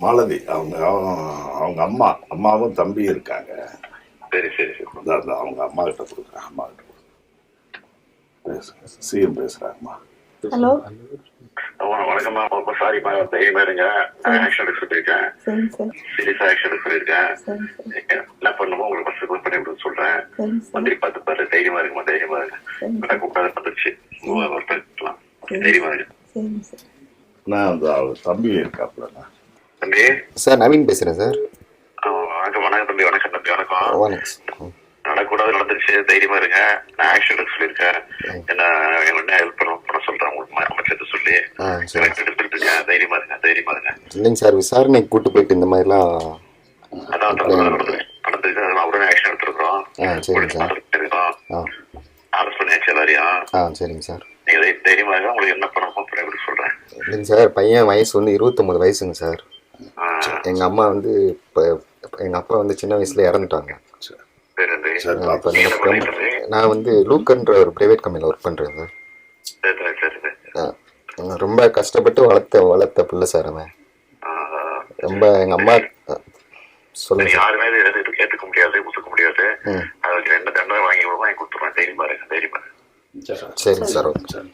மாலதி அவங்க அவங்க- அம்மா அம்மாவும் தம்பி இருக்காங்க. சரி சரி சரி. அவங்க அம்மா கிட்ட கொடுக்குறேன் அம்மா கிட்ட கொடுக்குறேன். சிஎம் பேசுகிறாங்கம்மா ஹலோ. வண- வணக்கம்மா ரொம்ப சாரிம்மா தைரியமா இருங்க. Action sir. சீரியஸா ஆக்ஷன் என்ன பண்ணுமோ உங்களுக்கு ஃபர்ஸ்ட் பண்ணி விட சொல்றேன். மந்திரி பார்த்து பாரு தைரியமா இருக்குமா தைரியமா இருக்கு கூப்பிடாத சரி. தைரியமா இருக்கு சரி சார். நான் அந்த தம்பி இருக்காப்புலண்ணா. தம்பி? சார் நவீன் பேசுகிறேன் சார். வணக்கம் வணக்கம் தம்பி வணக்கம் தம்பி வணக்கம். வணக்கம். நடக்கூடாது நடந்துருச்சு. தைரியமா இருங்க. நான் ஆக்ஷன் எடுக்க சொல்லியிருக்கேன். என்ன என்ன ஹெல்ப் பண்ண பண்ண சொல்றேன். உங்களுக்கு அமைச்சர்கிட்ட சொல்லி. இருக்கேன் தைரியமா இருங்க தைரியமா இருங்க. இல்லைங்க சார் விசாரணைக்கு கூட்டு போயிட்டு இந்த மாதிரிலாம் அதான் நடந்துருக்கு அதனால உடனே ஆக்ஷன் சார். அரெஸ்ட் பண்ணியாச்சு எல்லாரையும். ஆ சரிங்க சார். நீங்க தை- தைரியமா இருங்க. உங்களுக்கு என்ன பண்ணணுமோ எப்படி சொல்றேன். இல்லைங்க சார் பையன் வயசு வந்து இருபத்தொம்பது வயசுங்க சார். எங்கள் அம்மா வந்து இப்போ எங்கள் அப்பா வந்து சின்ன வயசில் இறந்துட்டாங்க. சரி சரி. சரி இருக்கீங்க? நான் வந்து லூக்கன்ற ஒரு ப்ரைவேட் கம்பெனியில் ஒர்க் பண்ணுறேன் சார். சரி சரி, சரி சரி. ஆ ரொம்ப கஷ்டப்பட்டு வளர்த்த வளர்த்த பிள்ளை சார் அவன். ஆ, ரொம்ப எங்கள் அம்மா சொல்லுங்க சார் யாருமே இதை எடுத்து ஏத்துக்க முடியாது ஒத்துக்க முடியாது. அதுக்கு என்ன தண்டனை வாங்கி வாங்கி கொடுத்துருவேன் தைரியமா இருங்க தைரியமா சரிங்க சார் ஓகே. சரி.